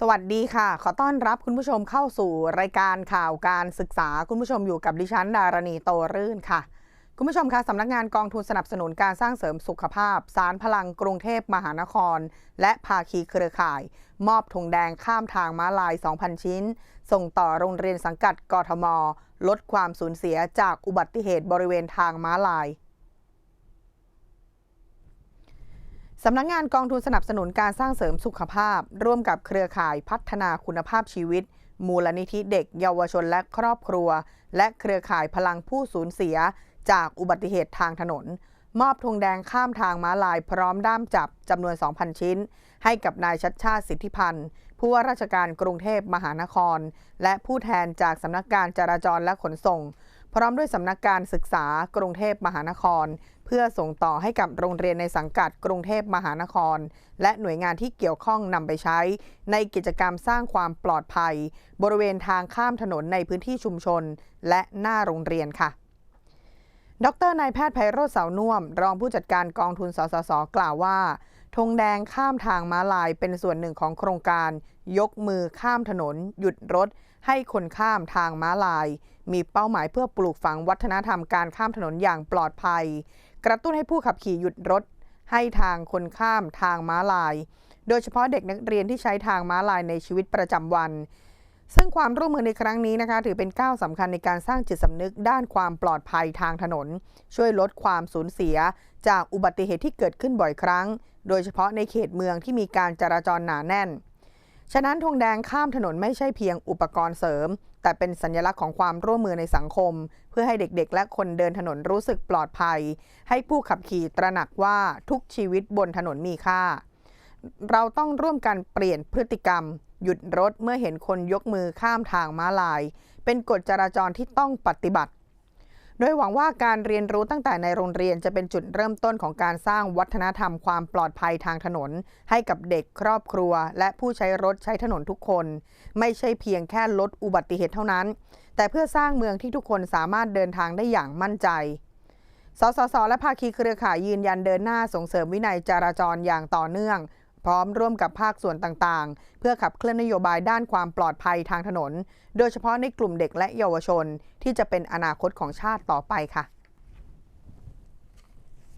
สวัสดีค่ะ ขอต้อนรับคุณผู้ชมเข้าสู่รายการข่าวการศึกษา คุณผู้ชมอยู่กับดิฉันดารณีโตรื่นค่ะ คุณผู้ชมคะสำนักงานกองทุนสนับสนุนการสร้างเสริมสุขภาพ สารพลังกรุงเทพมหานคร และภาคีเครือข่าย มอบธงแดงข้ามทางม้าลาย 2,000 ชิ้น ส่งต่อโรงเรียนสังกัดกทม ลดความสูญเสียจากอุบัติเหตุบริเวณทางม้าลาย สำนักงานกองทุนสนับสนุนการสร้างเสริมสุขภาพ ร่วมกับเครือข่ายพัฒนาคุณภาพชีวิต มูลนิธิเด็ก เยาวชนและครอบครัว และเครือข่ายพลังผู้สูญเสีย จากอุบัติเหตุทางถนน มอบธงแดงข้ามทางม้าลายพร้อมด้ามจับจำนวน 2,000 ชิ้น ให้กับนายชัดชาติสิทธิพันธ์ผู้ว่าราชการกรุงเทพมหานคร และผู้แทนจากสำนักการจราจรและขนส่ง พร้อมด้วยสำนักการศึกษากรุงเทพมหานคร เพื่อส่งต่อให้กับโรงเรียนในสังกัดกรุงเทพมหานคร และหน่วยงานที่เกี่ยวข้องนำไปใช้ ในกิจกรรมสร้างความปลอดภัย บริเวณทางข้ามถนนในพื้นที่ชุมชน และหน้าโรงเรียนค่ะดรนายแพทย์ไพโรธเสาน่วม รองผู้จัดการกองทุนสสส กล่าวว่า ธงแดงข้ามทางม้าลายเป็นส่วนหนึ่งของโครงการ ยกมือข้ามถนน หยุดรถ ให้คนข้ามทางม้าลาย มีเป้าหมายเพื่อปลูกฝังวัฒนธรรมการข้ามถนนอย่างปลอดภัย กระตุ้นให้ผู้ขับขี่หยุดรถ ให้ทางคนข้ามทางม้าลาย โดยเฉพาะเด็กนักเรียนที่ใช้ทางม้าลายในชีวิตประจำวัน ซึ่งความร่วมมือในครั้งนี้นะคะ ถือเป็นก้าวสำคัญในการสร้างจิตสำนึกด้านความปลอดภัยทางถนน ช่วยลดความสูญเสีย จากอุบัติเหตุที่เกิดขึ้นบ่อยครั้ง โดยเฉพาะในเขตเมืองที่มีการจราจรหนาแน่น ฉะนั้นธงแดงข้ามถนนไม่ใช่เพียงอุปกรณ์เสริม แต่เป็นสัญลักษณ์ของความร่วมมือในสังคม เพื่อให้เด็กๆ และคนเดินถนนรู้สึกปลอดภัย ให้ผู้ขับขี่ตระหนักว่าทุกชีวิตบนถนนมีค่า เราต้องร่วมกันเปลี่ยนพฤติกรรม หยุดรถเมื่อเห็นคนยกมือข้ามทางม้าลาย เป็นกฎจราจรที่ต้องปฏิบัติ โดยหวังว่าการเรียนรู้ตั้งแต่ในโรงเรียนจะเป็นจุดเริ่มต้นของการสร้างวัฒนธรรมความปลอดภัยทางถนน ให้กับเด็กครอบครัว และผู้ใช้รถใช้ถนนทุกคน ไม่ใช่เพียงแค่ลดอุบัติเหตุเท่านั้น แต่เพื่อสร้างเมืองที่ทุกคนสามารถเดินทางได้อย่างมั่นใจสสส และภาคีเครือข่ายยืนยันเดินหน้าส่งเสริมวินัยจราจรอย่างต่อเนื่อง พร้อมร่วมกับภาคส่วนต่างๆ เพื่อขับเคลื่อนนโยบายด้านความปลอดภัยทางถนน โดยเฉพาะในกลุ่มเด็กและเยาวชน ที่จะเป็นอนาคตของชาติต่อไปค่ะ